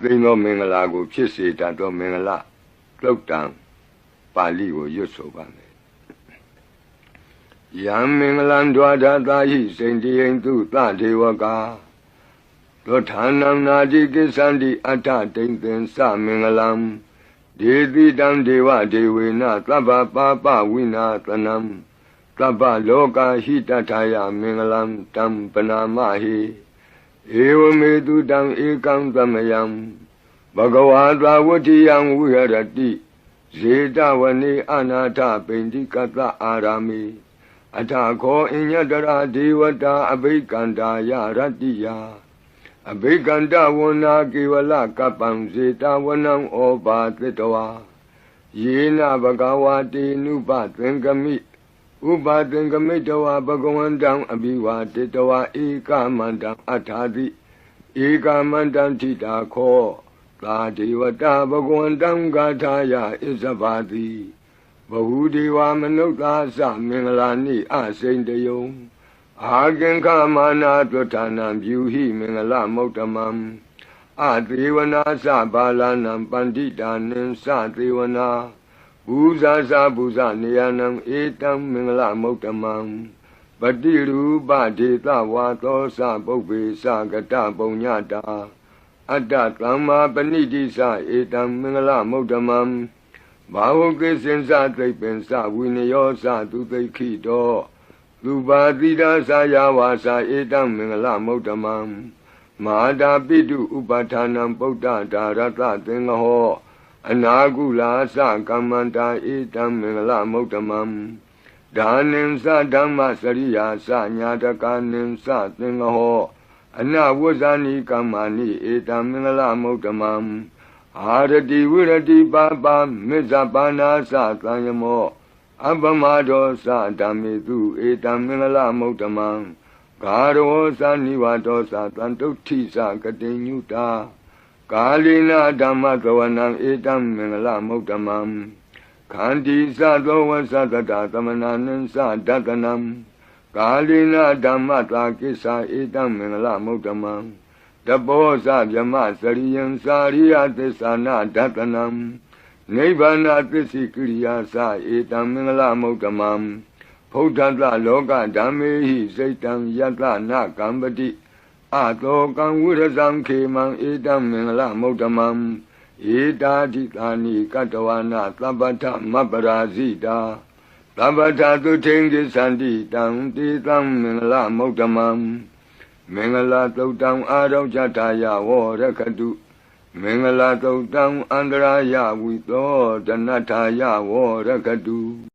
သိမ်းသောမင်္ဂလာကို ဖြစ်စေတတ်သောမင်္ဂလာတုတ်တံပါဠိကိုရွတ်ဆိုပါမယ်ယံမင်္ဂလံဒွါဒတာဟိစိန်တိယံသူသဒေဝကာသောဌာနံနာတိကိစ္ဆန္တိအတ္ထတိန်သင်္စမင်္ဂလံဒေတိတံဒေဝဒေဝေနသဗ္ဗပါပဝိနာသနံသဗ္ဗလောကဟိတထာယမင်္ဂလံတံပနာမဟိ ဧဝမေတုတံဧကံသမယံဘဂဝါသာဝတိယံဝိဟရတိဇေတဝနေအနာထပိန္တိကတအာရာမိအထခောအညတရာဒေဝတာအဘိကန္တာယရတ္တိယအဘိကန္တဝနာကေဝလကပံဇေတဝနံဩဘာသတ္တဝါယေနဘဂဝါတေနုပသင်္ကမိ ဥပါသင်္ကမိတဝါဘဂဝန္တံအဘိဝါတေတဝါဧကမန္တံအထာတိဧကမန္တံထိတာခောသာဒေဝတာဘဂဝန္တံဂါထာယဣဇဘာတိဘဟုဒေဝမနုဿာသမင်္ဂလာနိအစိန်တယုံအာကင်္ခမာနာတွဋ္ဌာနံဗျူဟိမင်္ဂလမௌတ္တမံအသေဝနာသဘာလနံပန္တိတာနံသသေဝနာ ဘူဇာသဘူဇနေယနံဧတံမင်္ဂလမௌတ္တမံပတိရူပဒေသဝါသောသပုပ္ပေသကတပုံညတာအတ္တသမ္မာပဏိတိသဧတံမင်္ဂလမௌတ္တမံဘာဝကိစင်္စသိပ္ပင်္စဝိနယောသသူသိခိတောသူပါတိဒာသာယဝါစာဧတံမင်္ဂလမௌတ္တမံမဟာတာပိတုဥပဌာနံပုဒ္ဒဒါရတသင်္ဃဟော အနာကုလာသကမ္မန္တာဧတံမင်္ဂလမௌတ္တမံဒါနင်္စဓမ္မစရိယာသညာတကနင်္စသင်္ဃဟောအနဝဇ္ဇာနိကမ္မာနိဧတံမင်္ဂလမௌတ္တမံအာရတိဝိရတိပါပါမေဇပါနာသသံယမောအပမဒောသဓမ္မေတုဧတံမင်္ဂလမௌတ္တမံဂါရောသနိဝတောသတန်တုဋ္ဌိသကတိညုတာ ကာလိနာဓမ္မသဝနံဧတံမင်္ဂလမௌတ္တမံခန္တီသသောဝသတတသမနာနံသဒတနံကာလိနာဓမ္မတာကိစ္ဆာဧတံမင်္ဂလမௌတ္တမံတဘောဇဗြမစရိယံစာရိယသစ္ဆာနာဒတနံနိဗ္ဗာန်သစ္စိကိရိယာသဧတံမင်္ဂလမௌတ္တမံဖုဒ္ဓတလောကဓမ္မေဟိစိတ်တံယတနာကံပတိ အတောကံဝိရဇံခေမံဧတံမင်္ဂလမௌတ္တမံဧတာတိသာနိကတဝနာသဗ္ဗထမပရာဇိတာသဗ္ဗထသုထိန်ကိသန္တိတံတေတံမင်္ဂလမௌတ္တမံမင်္ဂလာသုတ်တံအာရောဇတာယဝရခတုမင်္ဂလာသုတ်တံအန္တရာယဝိသောတဏ္ဍထာယဝရခတု